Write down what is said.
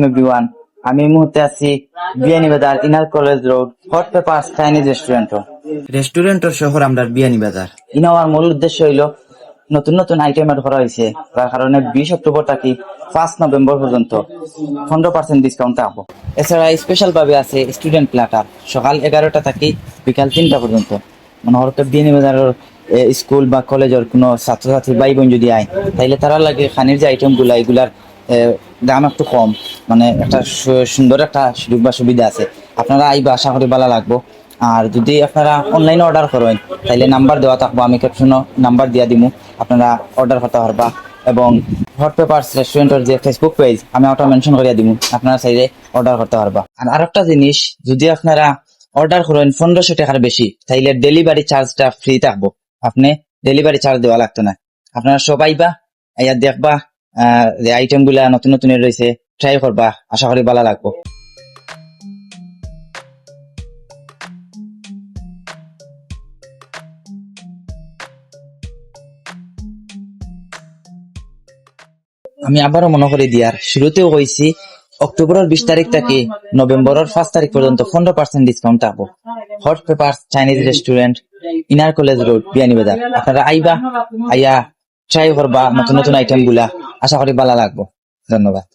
Everyone আমি এই মুহূর্তে আছি Beanibazar inner college road hot pepper Chinese restaurant রেস্টুরেন্টের শহর আমরা বিয়ানীবাজার ইন আমার মূল উদ্দেশ্য হইল নতুন নতুন আইটেম এড করা হয়েছে তার কারণে বিশ অক্টোবর থাকি পাঁচ নভেম্বর পর্যন্ত পনেরো পার্সেন্ট ডিসকাউন্ট থাকব এছাড়া স্পেশাল ভাবে আছে স্টুডেন্ট প্ল্যাটার সকাল এগারোটা থাকি বিকাল তিনটা পর্যন্ত। মানে হরকে বিয়ানীবাজারের স্কুল বা কলেজের কোনো ছাত্রছাত্রী ভাই বোন যদি আয় তাইলে তারা লাগে খানির যে আইটেমগুলা এগুলার দাম একটু কম। মানে একটা সুন্দর একটা সুযোগ বা সুবিধা আছে। আপনারা আইবা, আশা করি ভালো লাগবো। আর যদি আপনারা অনলাইনে অর্ডার করেন, তাইলে নাম্বার দেওয়া থাকব, আমি ক্যাপশনও নাম্বার দিয়া দিমু। আপনারা অর্ডার করতে পারবা। এবং হট পেপারস রেস্টুরেন্টের যে ফেসবুক পেজ আমি ওটা মেনশন করিয়া দিমু। আপনারা চাইলে অর্ডার করতে পারবা। আর আরেকটা জিনিস, যদি আপনারা অর্ডার করেন পনেরোশো টাকার বেশি, তাইলে ডেলিভারি চার্জটা ফ্রি থাকব। আপনি ডেলিভারি চার্জ দেওয়া লাগতো না। আপনারা সবাই বা ইয়া দেখবা যে আইটেমগুলা নতুন নতুন রয়েছে। ট্রাই করবা, আশা করি ভালো লাগবো। আমি আবারও মনে করে দিয়ার, শুরুতেও কইছি, অক্টোবরের বিশ তারিখ থেকে নভেম্বরের পাঁচ তারিখ পর্যন্ত পনেরো পার্সেন্ট ডিসকাউন্ট থাকব hot pepper Chinese restaurant inner college road Beanibazar আপনারা আইবা, আইয়া ট্রাই করবা নতুন নতুন আইটেমগুলা। আশা করি ভালো লাগবো। ধন্যবাদ।